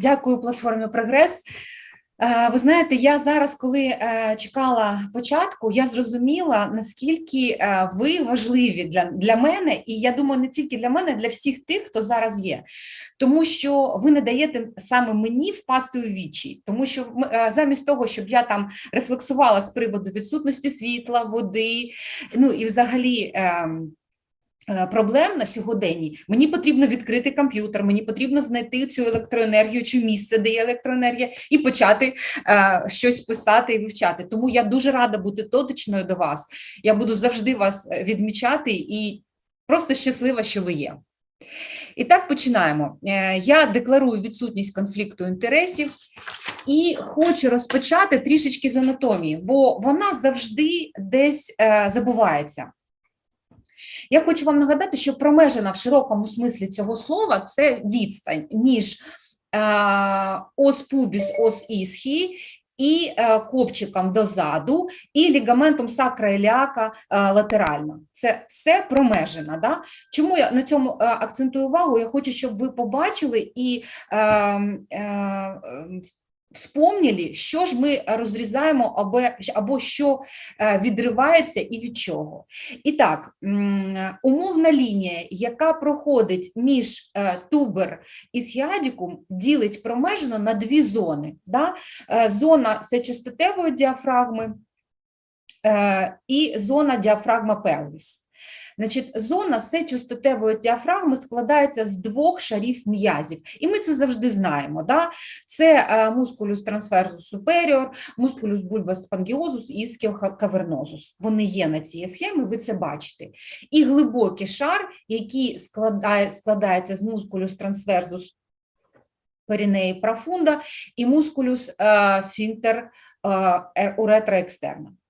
Дякую платформі Прогрес. Е, Ви знаєте, я зараз, коли е, чекала початку, я зрозуміла, наскільки е, ви важливі для, для мене, і я думаю, не тільки для мене, для всіх тих, хто зараз є. Тому що ви не даєте саме мені впасти у вічі, тому що замість того, щоб я там рефлексувала з приводу відсутності світла, води, ну і взагалі. Е, Проблем на сьогоденні мені потрібно відкрити комп'ютер, мені потрібно знайти цю електроенергію чи місце, де є електроенергія, і почати е, щось писати і вивчати. Тому я дуже рада бути дотичною до вас. Я буду завжди вас е, відмічати і просто щаслива, що ви є. І так починаємо. Е, Я декларую відсутність конфлікту інтересів і хочу розпочати трішечки з анатомії, бо вона завжди десь забувається. Я хочу вам нагадати, що промежена в широкому смислі цього слова це відстань між е, ос пубіс, ос ісхі і е, копчиком дозаду, і лігаментом сакра іліака е, латерально. Це все промежена. Да? Чому я на цьому акцентую увагу? Я хочу, щоб ви побачили і е, е, вспомнили, що ж ми розрізаємо або, або що е, відривається і від чого. І так, умовна лінія, яка проходить між е, тубер і схіадікум, ділить промежно на дві зони. Да? Е, Зона сечостатевої діафрагми і зона діафрагма пелвіс. Значить, зона сечостатевої діафрагми складається з двох шарів м'язів, і ми це завжди знаємо. Да? Це е, мускулюс трансферзус суперіор, мускулюс бульбас спангіозус і іскіокавернозус. Вони є на цій схемі, ви це бачите. І глибокий шар, який складає, складається з мускулюс трансферзус перінеї профунда і мускулюс е, сфінктер е, уретра екстерна. Е,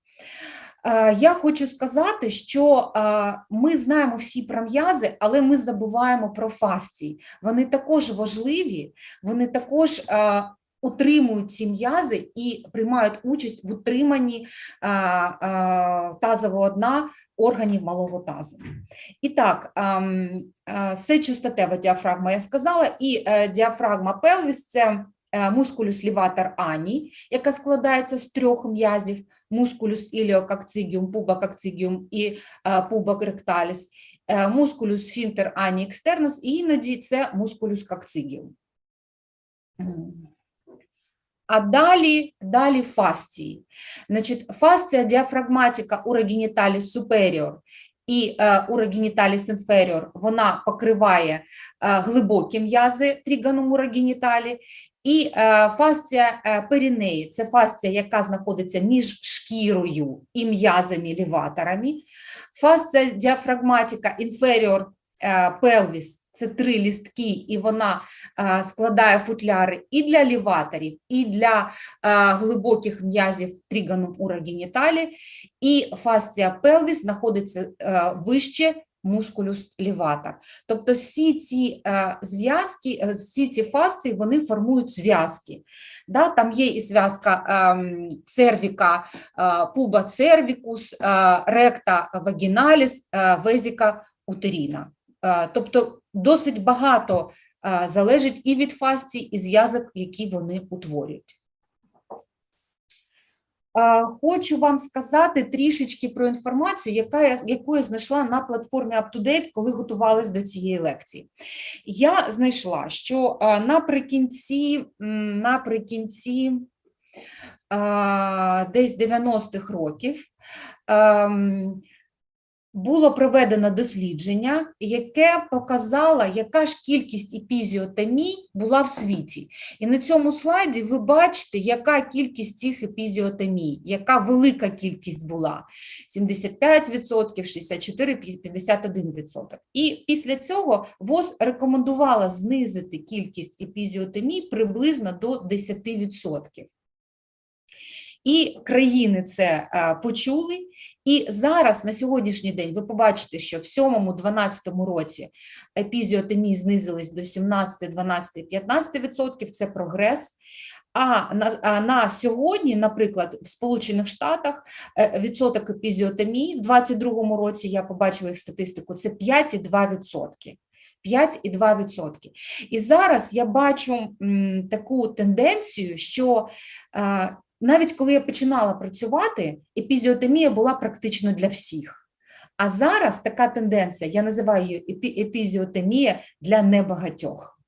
Я хочу сказати, що е, ми знаємо всі про м'язи, але ми забуваємо про фасції. Вони також важливі, вони також е, утримують ці м'язи і приймають участь в утриманні е, е, тазового дна органів малого тазу. І так, ем, е, сечостатева діафрагма я сказала, і е, діафрагма пелвіс – це е, мускулюс ліватор ані, яка складається з трьох м'язів, мускулюс іліокакцигіум, пубакакцигіум і е, пубак ректаліс, е, мускулюс сфінктер ані екстернус, і іноді це мускулюс какцигіум. А далі, далі фасції. Значить, фасція діафрагматика урогеніталіс superior і е, урогеніталіс inferior, вона покриває е, глибокі м'язи тріганум урогеніталі, і е, фасція е, перінеї – це фасція, яка знаходиться між шкірою і м'язами ліваторами. Фасція діафрагматика е, pelvis – це три лістки, і вона е, складає футляри і для ліваторів, і для глибоких м'язів тріганум урогеніталі. І фасція pelvis знаходиться вище мускулюс ліватор. Тобто всі ці е, зв'язки, е, всі ці фасції, вони формують зв'язки. Да, там є і зв'язка ем, цервіка, е, пуба цервікус, ректа вагіналіс, везіка утеріна. Тобто досить багато залежить і від фасцій, і зв'язок, які вони утворюють. Е, Хочу вам сказати трішечки про інформацію, яка я, яку я знайшла на платформі UpToDate, коли готувалась до цієї лекції. Я знайшла, що е, наприкінці, наприкінці е, десь 90-х років ем, було проведено дослідження, яке показало, яка ж кількість епізіотомій була в світі. І на цьому слайді ви бачите, яка кількість цих епізіотомій, яка велика кількість була: 75%, 64%, 51%. І після цього ВОЗ рекомендувала знизити кількість епізіотомій приблизно до 10%. І країни це е, почули, і зараз на сьогоднішній день ви побачите, що в 7-12 році епізіотомії знизились до 17, 12, 15%, це прогрес. А на, а на сьогодні, наприклад, в Сполучених Штатах е, відсоток епізіотомії в 2022 році, я побачила їх статистику, це 5,2%. 5,2%. І зараз я бачу м, таку тенденцію, що е, навіть коли я починала працювати, епізіотомія була практично для всіх. А зараз така тенденція, я називаю її епі- епізіотомія для небагатьох.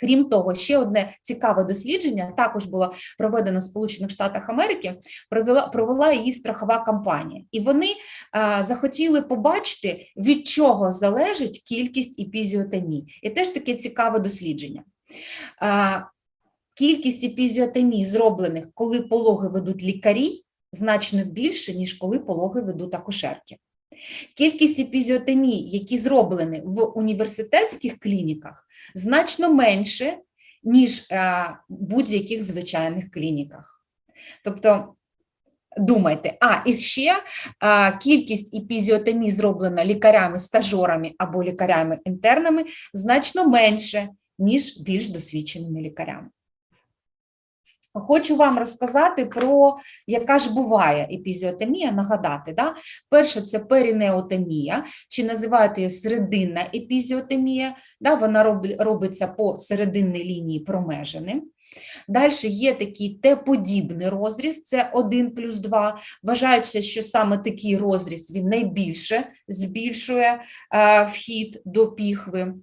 Крім того, ще одне цікаве дослідження також було проведено в Сполучених Штатах Америки. Провела провела її страхова компанія, і вони а, захотіли побачити, від чого залежить кількість епізіотомій. І теж таке цікаве дослідження. А, кількість епізіотомій, зроблених, коли пологи ведуть лікарі, значно більше, ніж коли пологи ведуть акушерки. Кількість епізіотомій, які зроблені в університетських клініках, значно менше, ніж е, в будь-яких звичайних клініках. Тобто, думайте, а і ще е, кількість епізіотомій, зроблена лікарями-стажорами або лікарями-інтернами, значно менше, ніж більш досвідченими лікарями. Хочу вам розказати про яка ж буває епізіотемія, нагадати. Да? Перше, це перінеотемія, чи називають її серединна епізіотемія, да? вона робиться по серединній лінії промежини. Далі є такий Т-подібний розріз, це 1 плюс 2. Вважається, що саме такий розріз він найбільше збільшує е, вхід до піхви.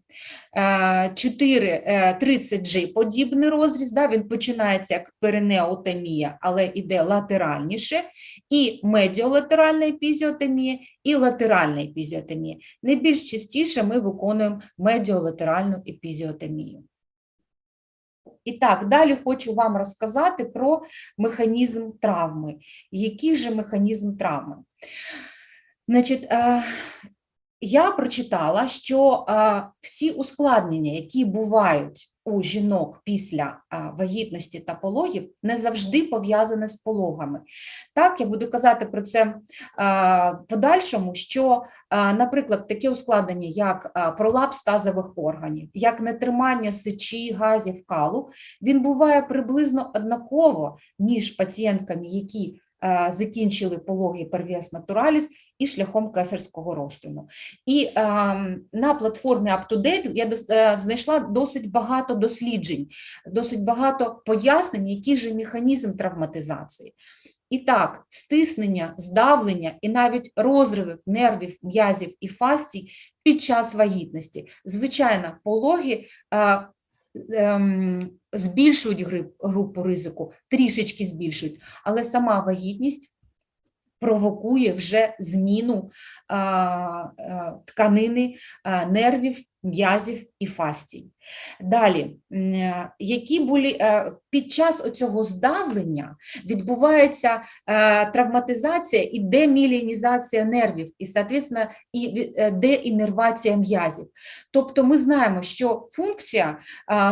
Е, 4, е, 30G подібний розріз, да, він починається як перинеотомія, але йде латеральніше, і медіолатеральна епізіотомія, і латеральна епізіотомія. Найбільш частіше ми виконуємо медіолатеральну епізіотомію. І так, далі хочу вам розказати про механізм травми. Який же механізм травми? Значить, е, я прочитала, що е, всі ускладнення, які бувають у жінок після е, вагітності та пологів, не завжди пов'язані з пологами. Так, я буду казати про це е, подальшому, що, наприклад, таке ускладнення, як пролапс тазових органів, як нетримання сечі, газів, калу, він буває приблизно однаково між пацієнтками, які закінчили пологи первіс натураліс і шляхом кесарського розтину. І е, на платформі UpToDate я е, знайшла досить багато досліджень, досить багато пояснень, який же механізм травматизації. І так, стиснення, здавлення і навіть розриви нервів, м'язів і фастій під час вагітності. Звичайно, пологи е, ем, збільшують групу ризику, трішечки збільшують, але сама вагітність провокує вже зміну а, тканини нервів, м'язів і фастій. Далі, е, які були е, під час оцього здавлення відбувається е, травматизація і демілінізація нервів, і, соответственно, і деінервація м'язів. Тобто ми знаємо, що функція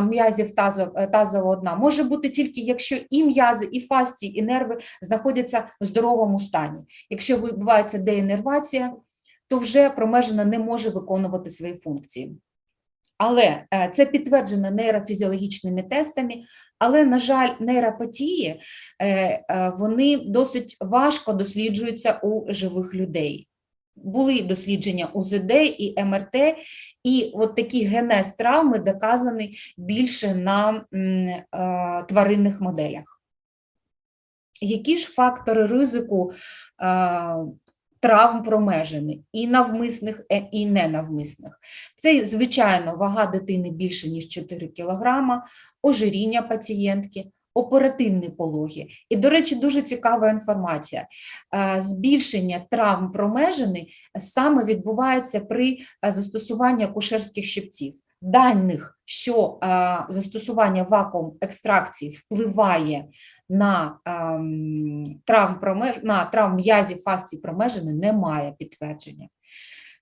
м'язів тазов- тазового дна може бути тільки якщо і м'язи, і фастії, і нерви знаходяться в здоровому стані. Якщо відбувається деінервація, то вже промежина не може виконувати свої функції. Але е, це підтверджено нейрофізіологічними тестами, але, на жаль, нейропатії е, е, вони досить важко досліджуються у живих людей. Були дослідження УЗД і МРТ, і от такий генез травми доказаний більше на тваринних моделях. Які ж фактори ризику травм промежини і навмисних, е, і ненавмисних? Це, звичайно, вага дитини більше, ніж 4 кг, ожиріння пацієнтки, оперативні пологи. І, до речі, дуже цікава інформація. Е, Збільшення травм промежини саме відбувається при е, застосуванні акушерських щипців. Даних, що застосування вакуум екстракції впливає на ем, травм промеж... на травм м'язів фасції промежини, немає підтвердження.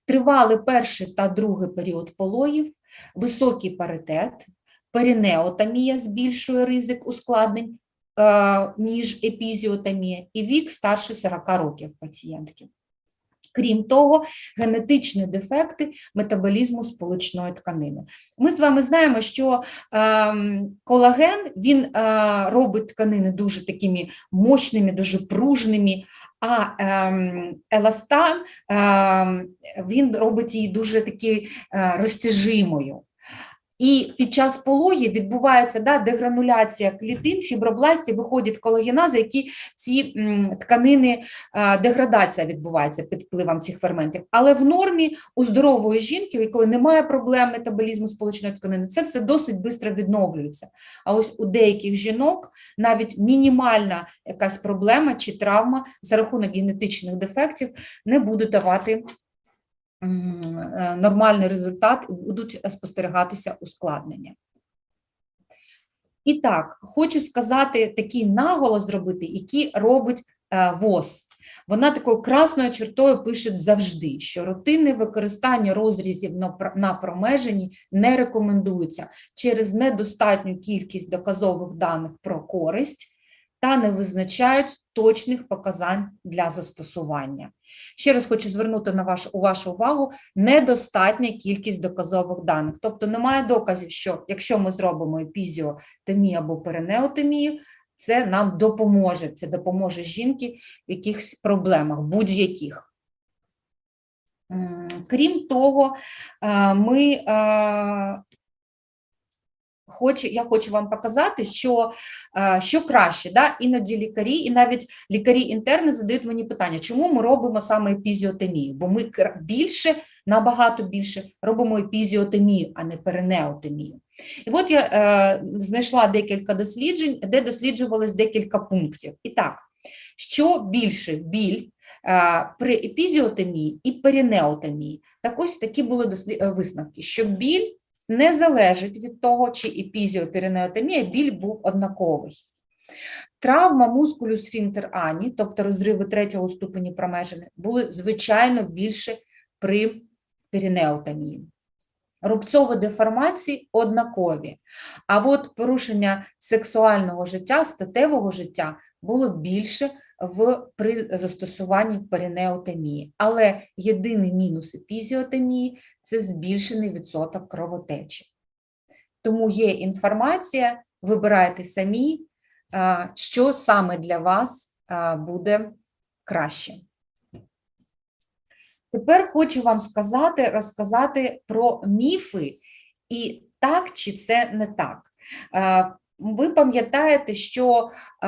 Тривалий перший та другий період пологів, високий паритет, перинеотомія збільшує ризик ускладнень, е, ніж епізіотомія, і вік старше 40 років пацієнтки. Крім того, генетичні дефекти метаболізму сполучної тканини. Ми з вами знаємо, що е, колаген він е, робить тканини дуже такими мощними, дуже пружними, А е, еластан е, він робить її дуже такі е, розтяжимою. І під час пологів відбувається да, дегрануляція клітин, фібробластів, виходять колагенази, які ці тканини, е, деградація відбувається під впливом цих ферментів. Але в нормі у здорової жінки, у якої немає проблем метаболізму сполучної тканини, це все досить швидко відновлюється. А ось у деяких жінок навіть мінімальна якась проблема чи травма за рахунок генетичних дефектів не буде давати нормальний результат і будуть спостерігатися ускладнення. І так, хочу сказати такий наголос зробити, який робить е, ВОЗ. Вона такою красною чертою пише завжди, що рутинне використання розрізів на промеженні не рекомендується через недостатню кількість доказових даних про користь та не визначають точних показань для застосування. Ще раз хочу звернути на вашу, у вашу увагу недостатня кількість доказових даних. Тобто немає доказів, що якщо ми зробимо епізіотемію або перинеотемію, це нам допоможе. Це допоможе жінки в якихось проблемах, будь-яких. Крім того, е, ми е, хочу, я хочу вам показати, що, е, що краще. Да? Іноді лікарі, і навіть лікарі-інтерни задають мені питання, чому ми робимо саме епізіотемію? Бо ми більше, набагато більше робимо епізіотемію, а не перинеотемію. І от я е, знайшла декілька досліджень, де досліджувалось декілька пунктів. І так, що більше біль е, при епізіотемії і перинеотемії? Так ось такі були дослі- е, висновки, що біль не залежить від того, чи епізіоперинеотемія, біль був однаковий. Травма мускулю сфінктер ані, тобто розриви третього ступені промежини, були звичайно більше при перинеотемії. Рубцові деформації однакові, а от порушення сексуального життя, статевого життя було більше в при застосуванні перинеотемії. Але єдиний мінус епізіотемії – це збільшений відсоток кровотечі. Тому є інформація, вибирайте самі, що саме для вас буде краще. Тепер хочу вам сказати, розказати про міфи і так чи це не так. Ви пам'ятаєте, що е,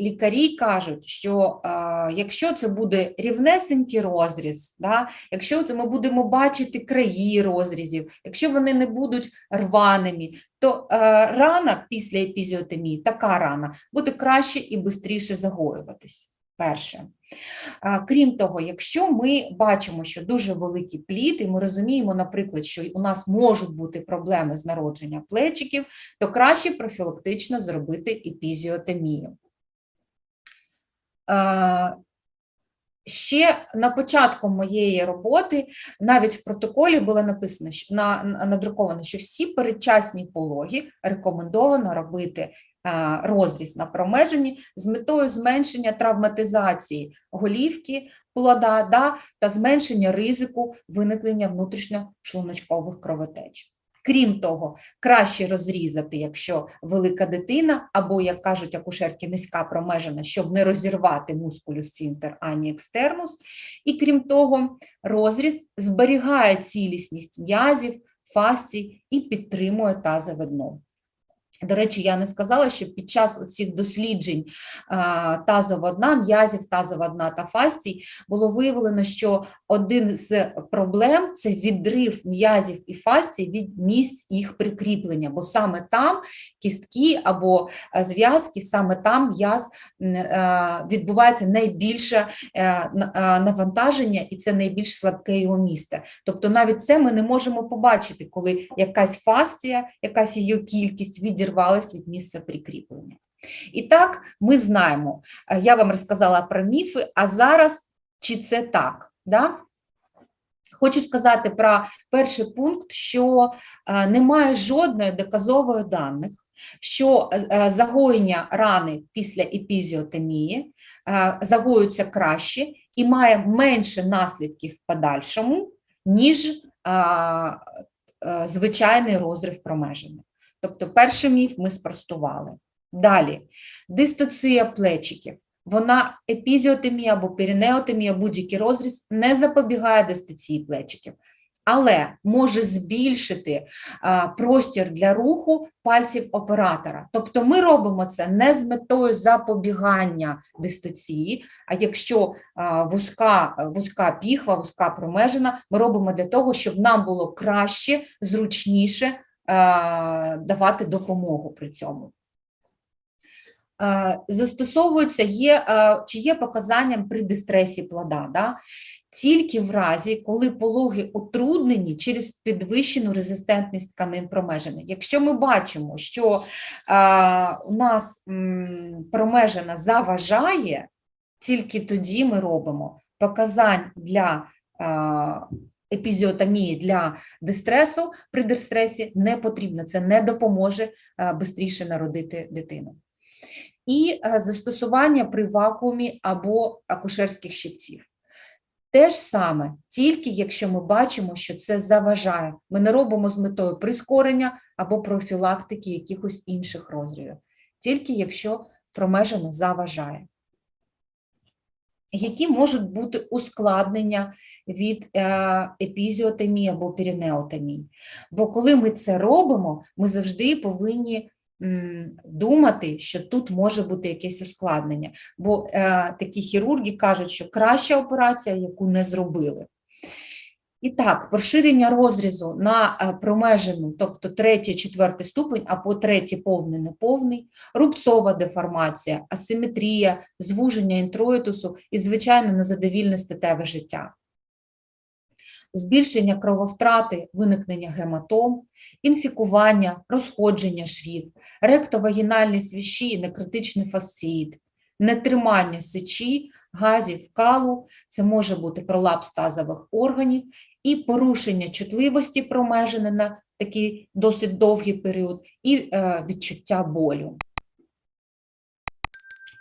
лікарі кажуть, що е, якщо це буде рівнесенький розріз, да, якщо це ми будемо бачити краї розрізів, якщо вони не будуть рваними, то е, рана після епізіотемії, така рана, буде краще і швидше загоюватись. Перше. Крім того, якщо ми бачимо, що дуже великий плід, і ми розуміємо, наприклад, що у нас можуть бути проблеми з народження плечиків, то краще профілактично зробити епізіотемію. Ще на початку моєї роботи, навіть в протоколі було написано, що на, на- надруковано, що всі передчасні пологи рекомендовано робити розріз на промеженні з метою зменшення травматизації голівки плода да, та зменшення ризику виникнення внутрішньошлуночкових кровотеч. Крім того, краще розрізати, якщо велика дитина, або, як кажуть акушерки, низька промежина, щоб не розірвати мускулюс сфінктер ані екстернус. І крім того, розріз зберігає цілісність м'язів, фасцій і підтримує тазове дно. До речі, я не сказала, що під час цих досліджень тазова дна, м'язів тазова дна та фасцій було виявлено, що один з проблем це відрив м'язів і фасцій від місць їх прикріплення, бо саме там кістки або е, зв'язки, саме там м'яз е, відбувається найбільше е, на- навантаження, і це найбільш слабке його місце. Тобто навіть це ми не можемо побачити, коли якась фасція, якась її кількість відірвалась від місця прикріплення. І так, ми знаємо, е, я вам розказала про міфи, а зараз чи це так? Да? Хочу сказати про перший пункт, що е, немає жодної доказової даних, що е, загоєння рани після епізіотемії е, загоюється краще і має менше наслідків в подальшому, ніж звичайний розрив промежини. Тобто перший міф ми спростували. Далі, дистоція плечиків. вона епізіотемія або перинеотемія, будь-який розріз не запобігає дистації плечиків, але може збільшити а, простір для руху пальців оператора. Тобто ми робимо це не з метою запобігання дистоції, а якщо а, вузька, вузька піхва, вузька промежина, ми робимо для того, щоб нам було краще, зручніше давати допомогу при цьому. Е, Застосовується є е, чи є показанням при дистресі плода, да? тільки в разі, коли пологи утруднені через підвищену резистентність тканин промежини. Якщо ми бачимо, що е, у нас промежина заважає, тільки тоді ми робимо показань для е, епізіотомії для дистресу при дистресі не потрібно. Це не допоможе швидше народити дитину. І е, застосування при вакуумі або акушерських щипців. Те ж саме, тільки якщо ми бачимо, що це заважає. Ми не робимо з метою прискорення або профілактики якихось інших розривів, тільки якщо промежина заважає. Які можуть бути ускладнення від е, епізіотемії або перинеотемії? Бо коли ми це робимо, ми завжди повинні думати, що тут може бути якесь ускладнення. Бо е, такі хірурги кажуть, що краща операція, яку не зробили. І так, поширення розрізу на е, промежину, тобто третій, четвертий ступень, або третій повний, неповний, рубцова деформація, асиметрія, звуження інтроїтусу і, звичайно, незадовільне статеве життя. Збільшення крововтрати, виникнення гематом, інфікування, розходження швів, ректовагінальні свіщі, некритичний фасциїт, нетримання сечі, газів, калу, це може бути пролапс тазових органів і порушення чутливості промежини на такий досить довгий період, і е, відчуття болю.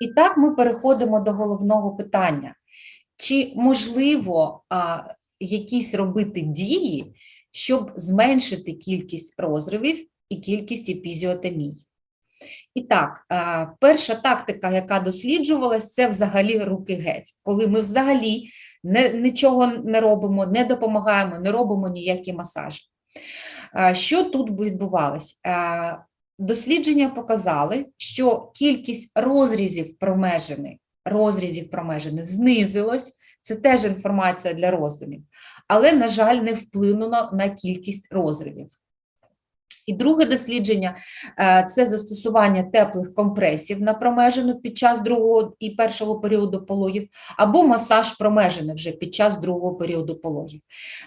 І так ми переходимо до головного питання. Чи можливо а, якісь робити дії, щоб зменшити кількість розривів і кількість епізіотемій? І так, перша тактика, яка досліджувалась, це взагалі руки геть, коли ми взагалі не, нічого не робимо, не допомагаємо, не робимо ніякі масажі. Що тут відбувалось? Дослідження показали, що кількість розрізів промежини, розрізів промежини знизилось, це теж інформація для роздумів, але, на жаль, не вплинуло на кількість розривів. І друге дослідження е, це застосування теплих компресів на промежину під час другого і першого періоду пологів, або масаж промежини вже під час другого періоду пологів.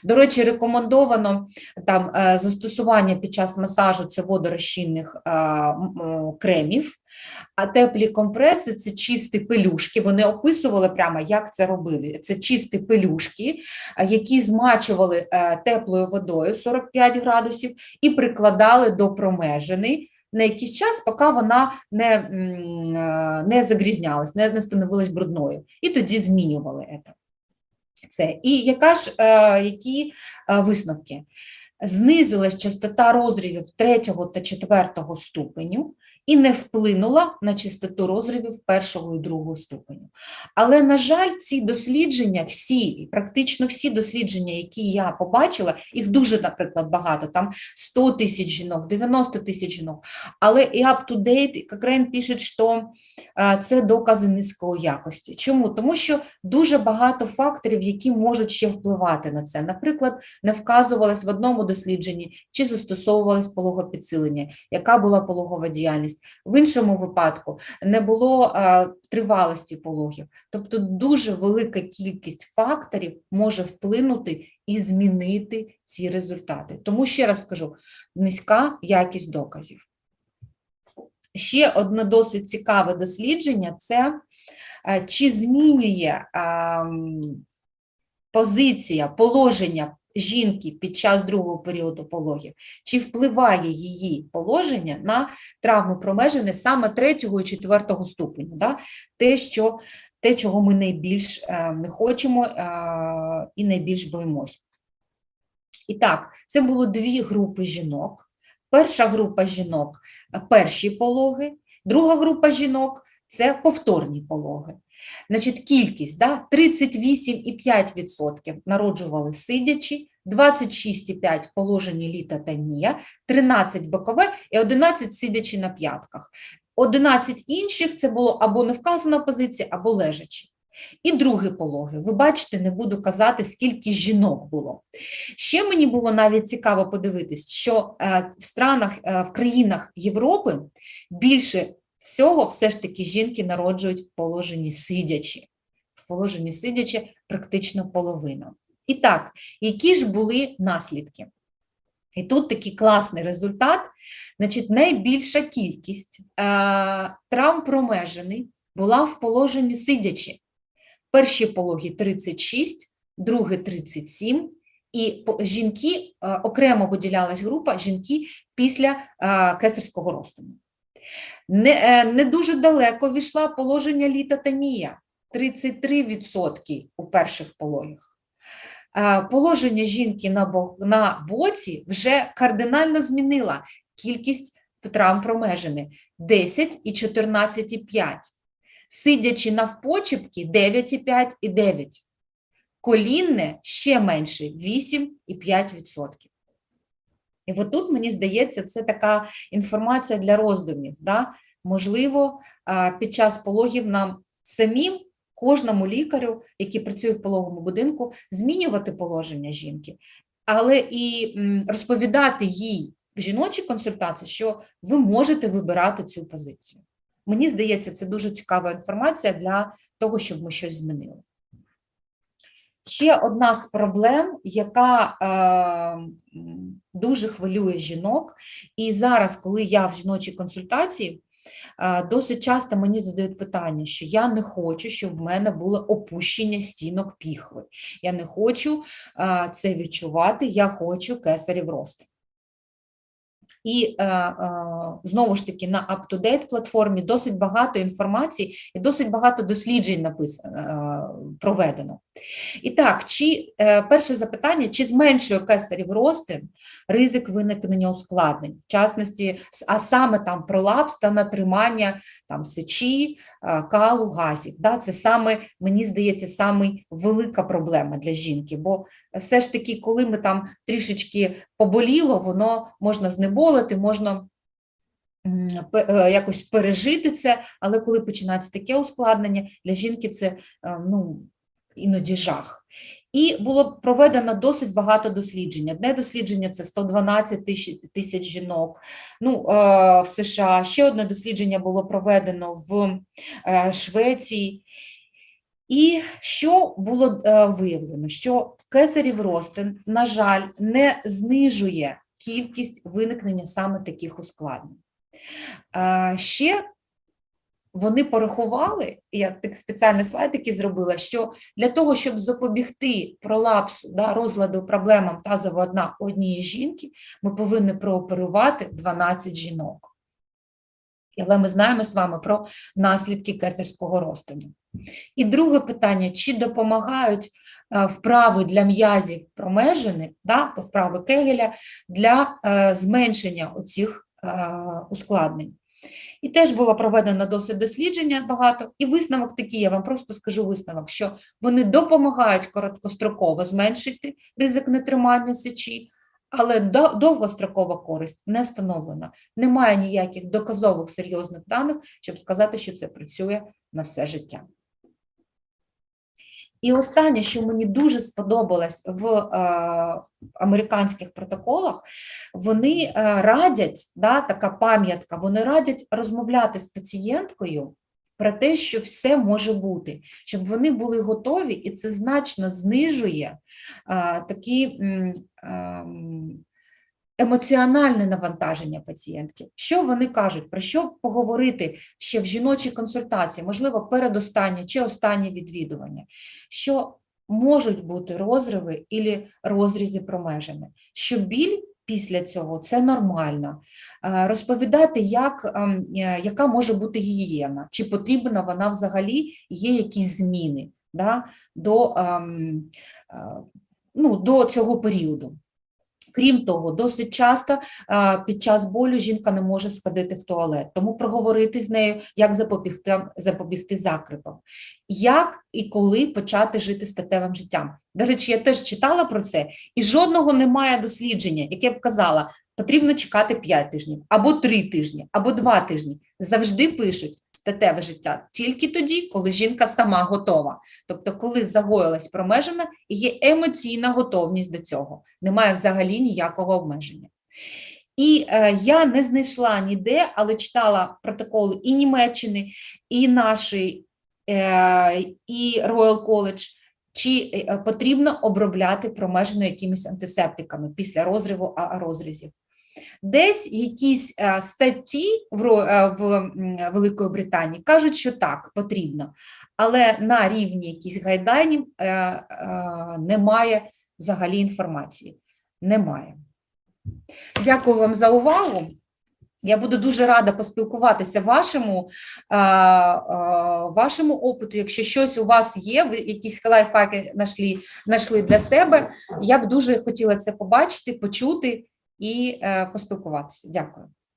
До речі, рекомендовано там е, застосування під час масажу це водорозчинних е, кремів, а теплі компреси це чисті пелюшки. Вони описували прямо, як це робили. Це чисті пелюшки, які змачували е, теплою водою 45 градусів і прикладали до промежини на якийсь час, поки вона не, е, не загрізнялась, не, не становилась брудною. І тоді змінювали це. І яка ж, е, які е, висновки? Знизилась частота розривів третього та четвертого ступеню і не вплинула на частоту розривів першого і другого ступеню. Але, на жаль, ці дослідження, всі, практично всі дослідження, які я побачила, їх дуже, наприклад, багато, там 100 тисяч жінок, 90 тисяч жінок, але і up-to-date, Кокрейн пише, що е, це докази низької якості. Чому? Тому що дуже багато факторів, які можуть ще впливати на це. Наприклад, не вказувалось в одному дослідженні, чи застосовувалось пологопідсилення, яка була пологова діяльність. В іншому випадку не було е, тривалості пологів. Тобто дуже велика кількість факторів може вплинути і змінити ці результати. Тому ще раз скажу, низька якість доказів. Ще одне досить цікаве дослідження це е, чи змінює ем, позиція, положення жінки під час другого періоду пологів, чи впливає її положення на травму промежини саме третього і четвертого ступеню, да? те, що, те, чого ми найбільш е, не хочемо е, і найбільш боїмось. І так, це було дві групи жінок. Перша група жінок – перші пологи, друга група жінок – це повторні пологи. Значить, кількість да, 38,5% народжували сидячи, 26,5% положені літа та нія, 13 бокове і 11 сидячи на п'ятках. 11 інших це було або не вказана позиція, або лежачі. І другі пологи. Ви бачите, не буду казати, скільки жінок було. Ще мені було навіть цікаво подивитись, що е, в странах, е, в країнах Європи більше всього все ж таки жінки народжують в положенні сидячи. В положенні сидячи практично половина. І так, які ж були наслідки? І тут такий класний результат. Значить, найбільша кількість е, травм промежений була в положенні сидячи. Перші пологи 36, другі 37, і жінки е, окремо виділялась група жінки після е, кесарського розтину. Не, е, не дуже далеко війшла положення літотомія 33% у перших пологах. Е, Положення жінки на боці вже кардинально змінила кількість травм промежини 10 і 14,5. Сидячи навпочепки 9,5 і 9. Колінне ще менше 8,5%. І от тут, мені здається, це така інформація для роздумів. Да? Можливо, під час пологів нам самим, кожному лікарю, який працює в пологовому будинку, змінювати положення жінки, але і розповідати їй в жіночій консультації, що ви можете вибирати цю позицію. Мені здається, це дуже цікава інформація для того, щоб ми щось змінили. Ще одна з проблем, яка е, дуже хвилює жінок, і зараз, коли я в жіночій консультації, е, досить часто мені задають питання, що я не хочу, щоб в мене було опущення стінок піхви. Я не хочу е, це відчувати, я хочу кесарів росту. І е, е, знову ж таки на UpToDate платформі досить багато інформації і досить багато досліджень написано, е, проведено. І так, чи е, перше запитання: чи зменшує кесарів ростин ризик виникнення ускладнень, в частності, а саме там пролапс та натримання там сечі, е, калу, газів. Да? Це саме, мені здається, саме велика проблема для жінки, бо все ж таки, коли ми там трішечки поболіло, воно можна знеболити, можна е, якось пережити це, але коли починається таке ускладнення, для жінки це ну, іноді жах. І було проведено досить багато досліджень. Одне дослідження це 112 тисяч, жінок ну, е, в США. Ще одне дослідження було проведено в е, Швеції. І що було е, виявлено? Що кесарів ростин, на жаль, не знижує кількість виникнення саме таких ускладнень. Ще вони порахували, я так спеціальний слайд такий зробила, що для того, щоб запобігти пролапсу, да, розладу проблемам тазового дна однієї жінки, ми повинні прооперувати 12 жінок. Але ми знаємо з вами про наслідки кесарського розтину. І друге питання: чи допомагають е, вправи для м'язів промежини, да, вправи Кегеля для е, зменшення оцих е, ускладнень? І теж було проведено досить дослідження багато, і висновок такий, я вам просто скажу висновок, що вони допомагають короткостроково зменшити ризик нетримання сечі, але довгострокова користь не встановлена. Немає ніяких доказових серйозних даних, щоб сказати, що це працює на все життя. І останнє, що мені дуже сподобалось в е, американських протоколах, вони е, радять, да, така пам'ятка, вони радять розмовляти з пацієнткою про те, що все може бути, щоб вони були готові, і це значно знижує е, такі м, ем, емоціональне навантаження пацієнтки. Що вони кажуть, про що поговорити ще в жіночій консультації, можливо, передостаннє чи останнє відвідування, що можуть бути розриви і розрізи промежини, що біль після цього це нормально. Е, Розповідати, як, ем, е, яка може бути гігієна, чи потрібна вона взагалі, є якісь зміни да, до, ем, е, ну, до цього періоду. Крім того, досить часто а, під час болю жінка не може сходити в туалет, тому проговорити з нею, як запобігти, запобігти закрипам, як і коли почати жити статевим життям. До речі, я теж читала про це, і жодного немає дослідження, яке б казала, потрібно чекати 5 тижнів, або 3 тижні, або 2 тижні. Завжди пишуть статеве життя тільки тоді, коли жінка сама готова. Тобто, коли загоїлась промежина і є емоційна готовність до цього, немає взагалі ніякого обмеження. І е, я не знайшла ніде, але читала протоколи і Німеччини, і нашої, е, і Royal College, чи е, потрібно обробляти промежину якимись антисептиками після розриву а розрізів. Десь якісь е, статті в, е, Великої Британії кажуть, що так, потрібно, але на рівні якісь гайдайнів е, немає взагалі інформації. Немає. Дякую вам за увагу. Я буду дуже рада поспілкуватися вашому, вашому опиту. Якщо щось у вас є, ви якісь лайфхаки знайшли для себе, я б дуже хотіла це побачити, почути і е, поспілкуватися. Дякую.